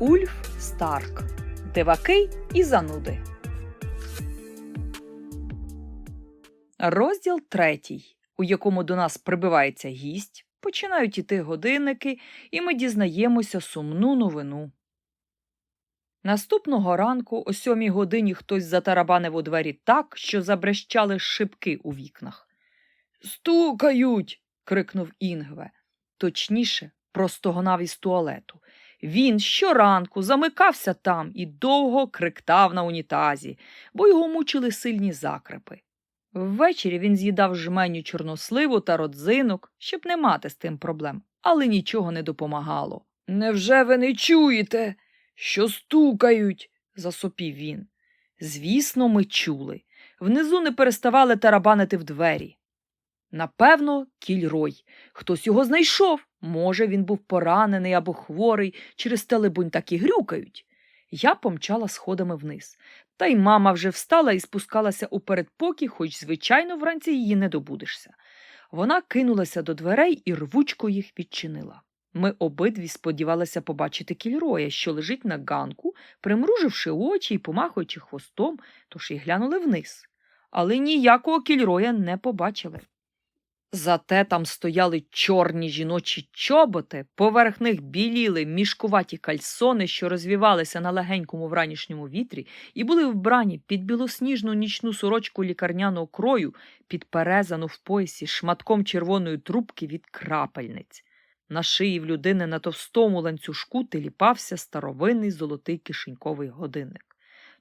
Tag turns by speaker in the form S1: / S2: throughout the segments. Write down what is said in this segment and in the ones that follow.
S1: Ульф Старк. Диваки і зануди. Розділ третій, у якому до нас прибивається гість, починають іти годинники, і ми дізнаємося сумну новину. Наступного ранку о сьомій годині хтось затарабанив у двері так, що забрещали шибки у вікнах. Стукають. крикнув Інгве. Точніше, простогнав із туалету. Він щоранку замикався там і довго криктав на унітазі, бо його мучили сильні закрепи. Ввечері він з'їдав жменю чорносливу та родзинок, щоб не мати з тим проблем, але нічого не допомагало. Невже ви не чуєте, що стукають? засопів він. Звісно, ми чули. Внизу не переставали тарабанити в двері. Напевно, кільрой. Хтось його знайшов. Може, він був поранений або хворий, через телебунь так і грюкають. Я помчала сходами вниз. Та й мама вже встала і спускалася у передпокій, хоч, звичайно, вранці її не добудешся. Вона кинулася до дверей і рвучко їх відчинила. Ми обидві сподівалися побачити кільроя, що лежить на ганку, примруживши очі і помахуючи хвостом, тож і глянули вниз. Але ніякого кільроя не побачили. Зате там стояли чорні жіночі чоботи, поверх них біліли мішкуваті кальсони, що розвівалися на легенькому вранішньому вітрі, і були вбрані під білосніжну нічну сорочку лікарняного крою, підперезану в поясі шматком червоної трубки від крапельниць. На шиї в людини на товстому ланцюжку теліпався старовинний золотий кишеньковий годинник.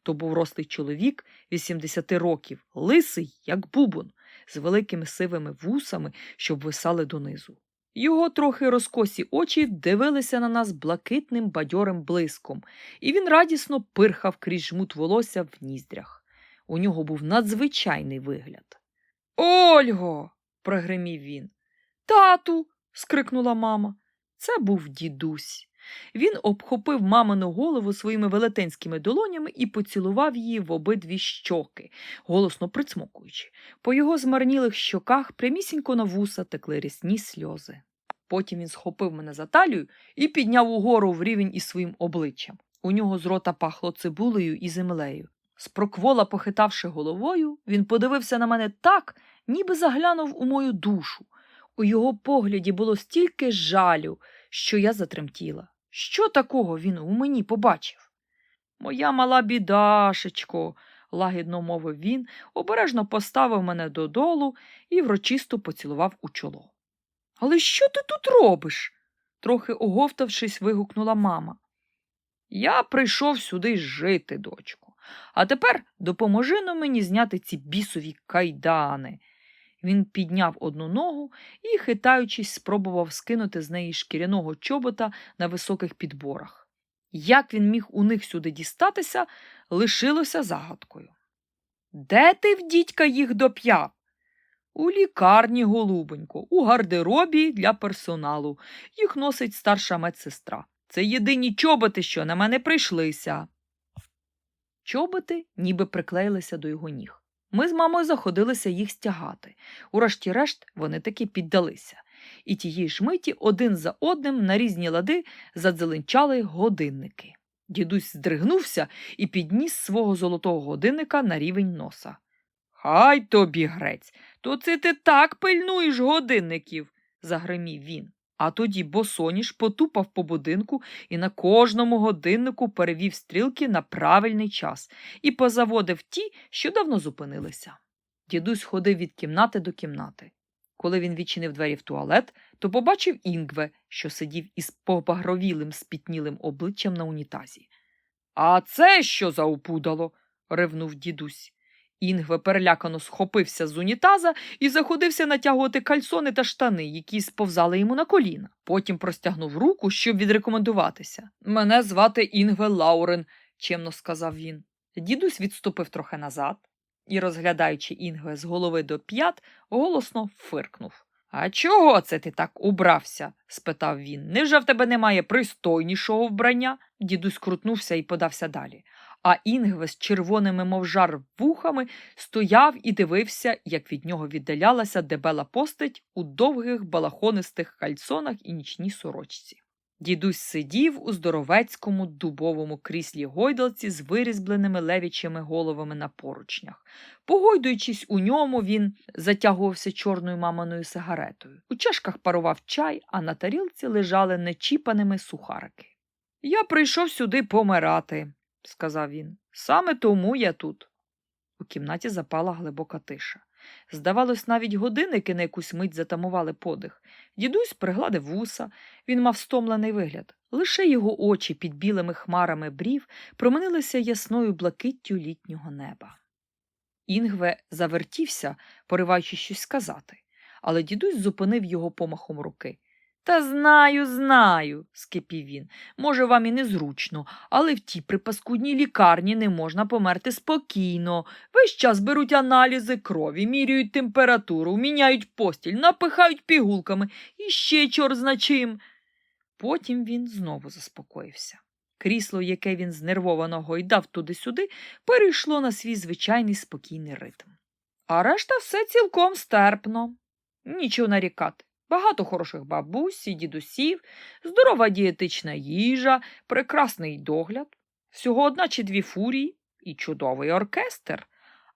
S1: То був рослий чоловік 80 років, лисий, як бубон, з великими сивими вусами, що висали донизу. Його трохи розкосі очі дивилися на нас блакитним бадьорим блиском, і він радісно пирхав крізь жмут волосся в ніздрях. У нього був надзвичайний вигляд. Ольго. прогримів він. Тату. скрикнула мама. Це був дідусь. Він обхопив мамину голову своїми велетенськими долонями і поцілував її в обидві щоки, голосно прицмокуючи. По його змарнілих щоках прямісінько на вуса текли рясні сльози. Потім він схопив мене за талію і підняв угору в рівень із своїм обличчям. У нього з рота пахло цибулею і землею. Спроквола, похитавши головою, він подивився на мене так, ніби заглянув у мою душу. У його погляді було стільки жалю, що я затремтіла. Що такого він у мені побачив? Моя мала бідашечко, лагідно мовив він, обережно поставив мене додолу і врочисто поцілував у чоло. Але що ти тут робиш? трохи оговтавшись, вигукнула мама. Я прийшов сюди жити, дочко, а тепер допоможи но мені зняти ці бісові кайдани. Він підняв одну ногу і, хитаючись, спробував скинути з неї шкіряного чобота на високих підборах. Як він міг у них сюди дістатися, лишилося загадкою. Де ти в дідька їх доп'яв? У лікарні, голубонько, у гардеробі для персоналу. Їх носить старша медсестра. Це єдині чоботи, що на мене прийшлися. Чоботи ніби приклеїлися до його ніг. Ми з мамою заходилися їх стягати. Урешті-решт вони таки піддалися. І тієї ж миті один за одним на різні лади задзеленчали годинники. Дідусь здригнувся і підніс свого золотого годинника на рівень носа. Хай тобі, грець, то це ти так пильнуєш годинників, загримів він. А тоді босоніж потупав по будинку і на кожному годиннику перевів стрілки на правильний час і позаводив ті, що давно зупинилися. Дідусь ходив від кімнати до кімнати. Коли він відчинив двері в туалет, то побачив Інгве, що сидів із побагровілим спітнілим обличчям на унітазі. А це що за опудало? ревнув дідусь. Інгве перелякано схопився з унітаза і заходився натягувати кальсони та штани, які сповзали йому на коліна. Потім простягнув руку, щоб відрекомендуватися. Мене звати Інгве Лаурен, чемно сказав він. Дідусь відступив трохи назад і, розглядаючи Інгве з голови до п'ят, голосно фиркнув. А чого це ти так убрався? спитав він. Невже в тебе немає пристойнішого вбрання? Дідусь крутнувся і подався далі а Інгве з червоними, мов жар вухами, стояв і дивився, як від нього віддалялася дебела постать у довгих балахонистих кальсонах і нічній сорочці. Дідусь сидів у здоровецькому дубовому кріслі гойдалці з вирізбленими левічими головами на поручнях. Погойдуючись у ньому, він затягувався чорною маминою сигаретою. У чашках парував чай, а на тарілці лежали нечіпаними сухарики. Я прийшов сюди помирати, сказав він. Саме тому я тут. У кімнаті запала глибока тиша. Здавалось, навіть годинники на якусь мить затамували подих. Дідусь пригладив вуса, він мав стомлений вигляд. Лише його очі під білими хмарами брів променилися ясною блакиттю літнього неба. Інгве завертівся, пориваючи щось сказати, але дідусь зупинив його помахом руки. Та знаю, знаю, скипів він. Може, вам і незручно, але в тій припаскудній лікарні не можна померти спокійно. Весь час беруть аналізи крові, міряють температуру, міняють постіль, напихають пігулками і ще чор зна чим. Потім він знову заспокоївся. Крісло, яке він знервовано гойдав туди-сюди, перейшло на свій звичайний спокійний ритм. А решта все цілком стерпно. Нічого нарікати. Багато хороших бабусь і дідусів, здорова дієтична їжа, прекрасний догляд, всього одна чи дві фурії і чудовий оркестр,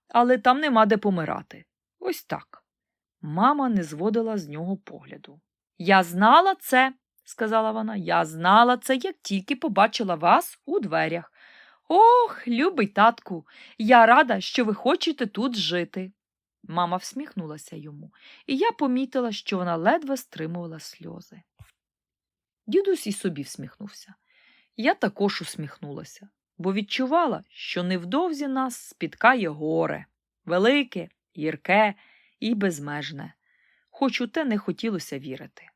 S1: але там нема де помирати. Ось так. Мама не зводила з нього погляду. Я знала це, сказала вона, я знала це, як тільки побачила вас у дверях. Ох, любий татку, я рада, що ви хочете тут жити. Мама всміхнулася йому, і я помітила, що вона ледве стримувала сльози. Дідусь і собі всміхнувся. Я також усміхнулася, бо відчувала, що невдовзі нас спіткає горе велике, гірке і безмежне, хоч у те не хотілося вірити.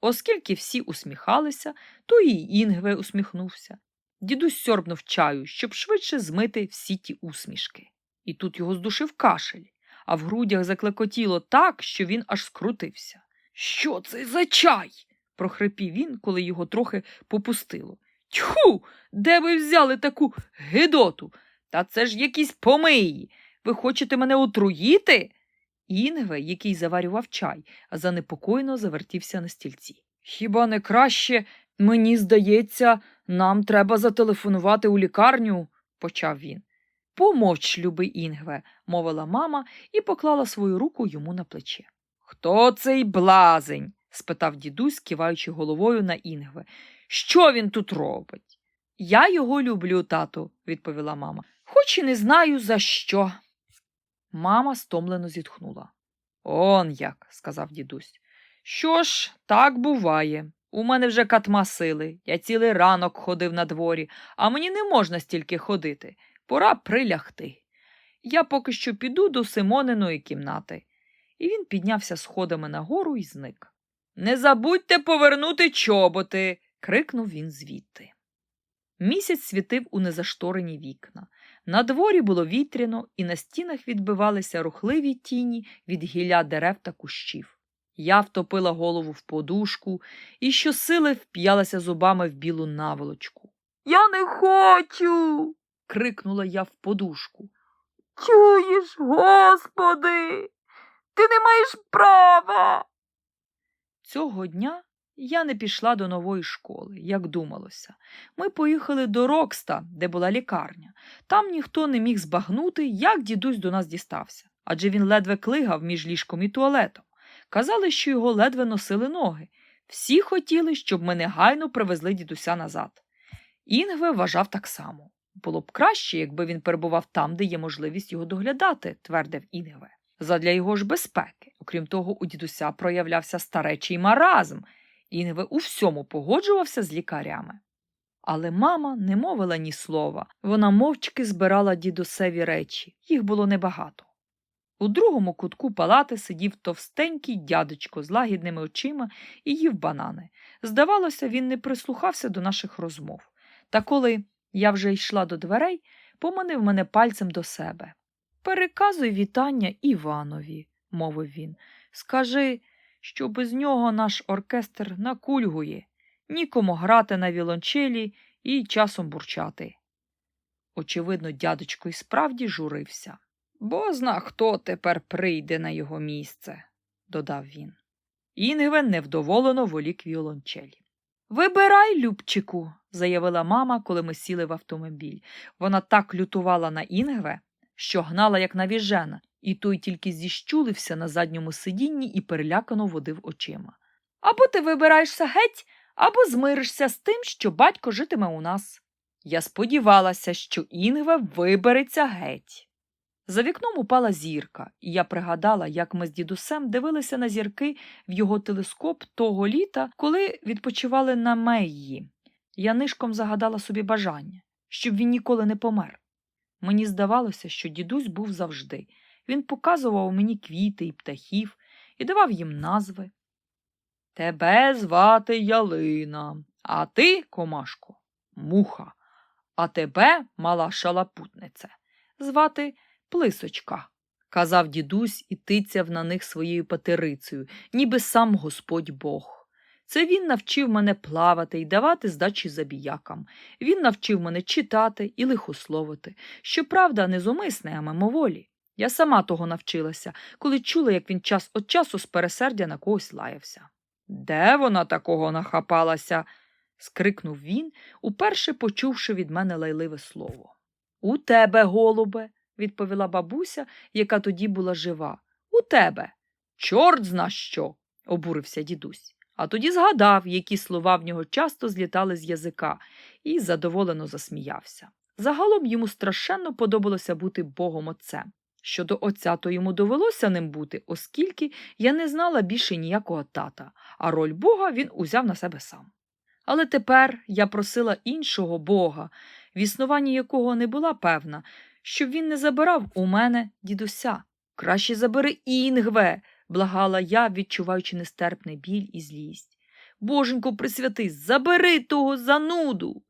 S1: Оскільки всі усміхалися, то і Інгве усміхнувся. Дідусь сьорбнув чаю, щоб швидше змити всі ті усмішки. І тут його здушив кашель а в грудях заклекотіло так, що він аж скрутився. Що це за чай? прохрипів він, коли його трохи попустило. Тьху, де ви взяли таку гидоту? Та це ж якісь помиї. Ви хочете мене отруїти? Інгве, який заварював чай, занепокоєно завертівся на стільці. Хіба не краще, мені здається, нам треба зателефонувати у лікарню, почав він. Помовч, любий Інгве, мовила мама і поклала свою руку йому на плече. Хто цей блазень? спитав дідусь, киваючи головою на Інгве. Що він тут робить? Я його люблю, тату, відповіла мама, хоч і не знаю, за що. Мама стомлено зітхнула. Он як, сказав дідусь. Що ж, так буває. У мене вже катма сили. Я цілий ранок ходив на дворі, а мені не можна стільки ходити. Пора прилягти. Я поки що піду до Симониної кімнати. І він піднявся сходами нагору і зник. Не забудьте повернути чоботи. крикнув він звідти. Місяць світив у незашторені вікна. На дворі було вітряно, і на стінах відбивалися рухливі тіні від гілля дерев та кущів. Я втопила голову в подушку і щосили вп'ялася зубами в білу наволочку. Я не хочу крикнула я в подушку. Чуєш, господи, ти не маєш права. Цього дня я не пішла до нової школи, як думалося. Ми поїхали до Рокста, де була лікарня. Там ніхто не міг збагнути, як дідусь до нас дістався, адже він ледве клигав між ліжком і туалетом. Казали, що його ледве носили ноги. Всі хотіли, щоб ми негайно привезли дідуся назад. Інгве вважав так само. Було б краще, якби він перебував там, де є можливість його доглядати, твердив Інгве. Задля його ж безпеки. Окрім того, у дідуся проявлявся старечий маразм. Інгве у всьому погоджувався з лікарями. Але мама не мовила ні слова. Вона мовчки збирала дідусеві речі, їх було небагато. У другому кутку палати сидів товстенький дядечко з лагідними очима і їв банани. Здавалося, він не прислухався до наших розмов. Та коли я вже йшла до дверей, поманив мене пальцем до себе. Переказуй вітання Іванові, мовив він. Скажи, що без нього наш оркестр накульгує, нікому грати на вілончелі і часом бурчати. Очевидно, дядечко і справді журився. Бо зна, хто тепер прийде на його місце, додав він. Інгвен невдоволено волік віолончелі. Вибирай, Любчику, заявила мама, коли ми сіли в автомобіль. Вона так лютувала на Інгве, що гнала, як навіжена, і той тільки зіщулився на задньому сидінні і перелякано водив очима. Або ти вибираєшся геть, або змиришся з тим, що батько житиме у нас. Я сподівалася, що Інгве вибереться геть. За вікном упала зірка, і я пригадала, як ми з дідусем дивилися на зірки в його телескоп того літа, коли відпочивали на Мейї. Я нишком загадала собі бажання, щоб він ніколи не помер. Мені здавалося, що дідусь був завжди. Він показував мені квіти і птахів і давав їм назви. Тебе звати Ялина, а ти, комашко, муха, а тебе, мала шалапутнице, звати Плисочка, казав дідусь і тицяв на них своєю патерицею, ніби сам Господь Бог. Це він навчив мене плавати і давати здачі забіякам. Він навчив мене читати і лихословити. Щоправда, не зумисне, а мимоволі. Я сама того навчилася, коли чула, як він час від часу з пересердя на когось лаявся. Де вона такого нахапалася? скрикнув він, уперше почувши від мене лайливе слово. У тебе, голубе, відповіла бабуся, яка тоді була жива. У тебе. Чорт зна що, обурився дідусь. А тоді згадав, які слова в нього часто злітали з язика, і задоволено засміявся. Загалом йому страшенно подобалося бути богом отцем. Щодо отця, то йому довелося ним бути, оскільки я не знала більше ніякого тата, а роль бога він узяв на себе сам. Але тепер я просила іншого бога, в існуванні якого не була певна, щоб він не забирав у мене дідуся. Краще забери Інгве, благала я, відчуваючи нестерпний біль і злість. Боженько присвяти, забери того зануду.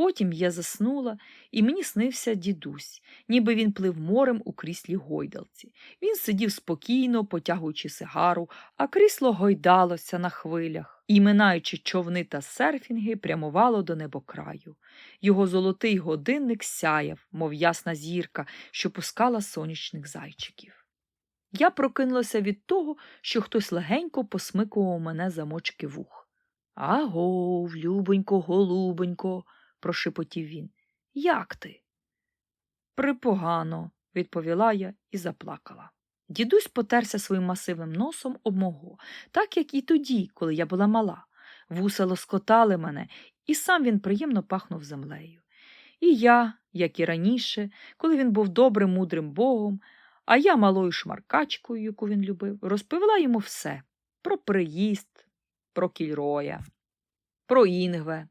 S1: Потім я заснула, і мені снився дідусь, ніби він плив морем у кріслі гойдалці. Він сидів спокійно, потягуючи сигару, а крісло гойдалося на хвилях і, минаючи човни та серфінги, прямувало до небокраю. Його золотий годинник сяяв, мов ясна зірка, що пускала сонячних зайчиків. Я прокинулася від того, що хтось легенько посмикував мене за мочки вух. Агов, любонько, голубонько, прошепотів він. Як ти? Припогано, відповіла я і заплакала. Дідусь потерся своїм масивним носом об мого, так як і тоді, коли я була мала. Вуса лоскотали мене, і сам він приємно пахнув землею. І я, як і раніше, коли він був добрим, мудрим богом, а я малою шмаркачкою, яку він любив, розповіла йому все про приїзд, про кільроя, про Інгве,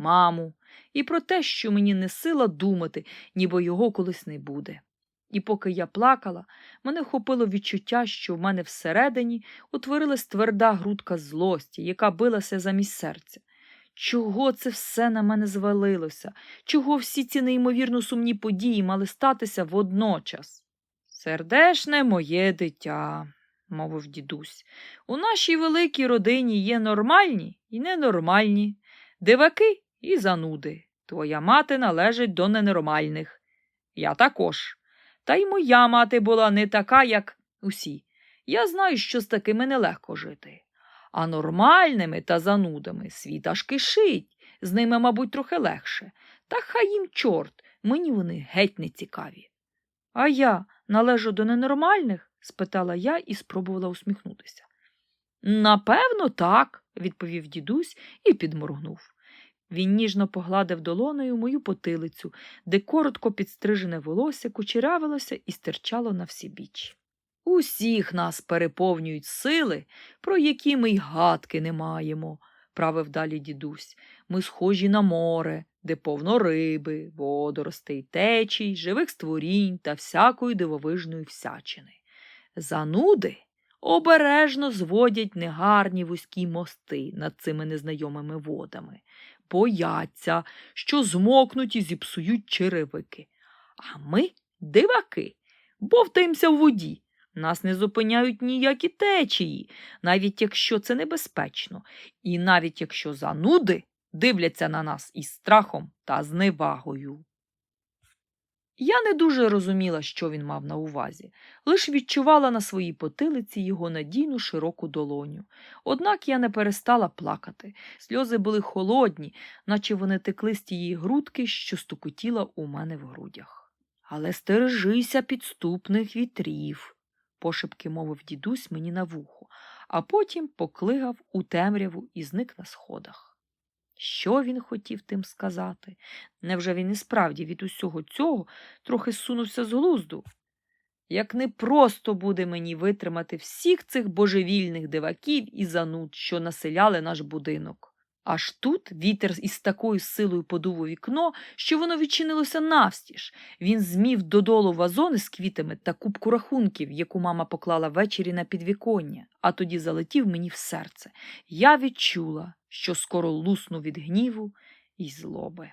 S1: маму, і про те, що мені не сила думати, ніби його колись не буде. І поки я плакала, мене хопило відчуття, що в мене всередині утворилась тверда грудка злості, яка билася замість серця. Чого це все на мене звалилося? Чого всі ці неймовірно сумні події мали статися водночас? Сердешне моє дитя, мовив дідусь, у нашій великій родині є нормальні і ненормальні, диваки і зануди. Твоя мати належить до ненормальних. Я також. Та й моя мати була не така, як усі. Я знаю, що з такими нелегко жити. А нормальними та занудами світ аж кишить, з ними, мабуть, трохи легше. Та хай їм чорт, мені вони геть не цікаві. А я належу до ненормальних? спитала я і спробувала усміхнутися. Напевно, так, відповів дідусь і підморгнув. Він ніжно погладив долоною мою потилицю, де коротко підстрижене волосся кучерявилося і стирчало на всі біч. Усіх нас переповнюють сили, про які ми й гадки не маємо, правив далі дідусь. Ми схожі на море, де повно риби, водоростей, течій, живих створінь та всякої дивовижної всячини. Зануди обережно зводять негарні вузькі мости над цими незнайомими водами, бояться, що змокнуть і зіпсують черевики. А ми, диваки, бовтаємося в воді. Нас не зупиняють ніякі течії, навіть якщо це небезпечно, і навіть якщо зануди дивляться на нас із страхом та зневагою. Я не дуже розуміла, що він мав на увазі, лиш відчувала на своїй потилиці його надійну широку долоню. Однак я не перестала плакати. Сльози були холодні, наче вони текли з тієї грудки, що стукотіла у мене в грудях. Але стережися підступних вітрів, пошепки мовив дідусь мені на вухо, а потім поклигав у темряву і зник на сходах. Що він хотів тим сказати? Невже він і справді від усього цього трохи сунувся з глузду? Як непросто буде мені витримати всіх цих божевільних диваків і зануд, що населяли наш будинок. Аж тут вітер із такою силою подув у вікно, що воно відчинилося навстіж. Він змів додолу вазони з квітами та кубку рахунків, яку мама поклала ввечері на підвіконня, а тоді залетів мені в серце. Я відчула, що скоро лусну від гніву і злоби.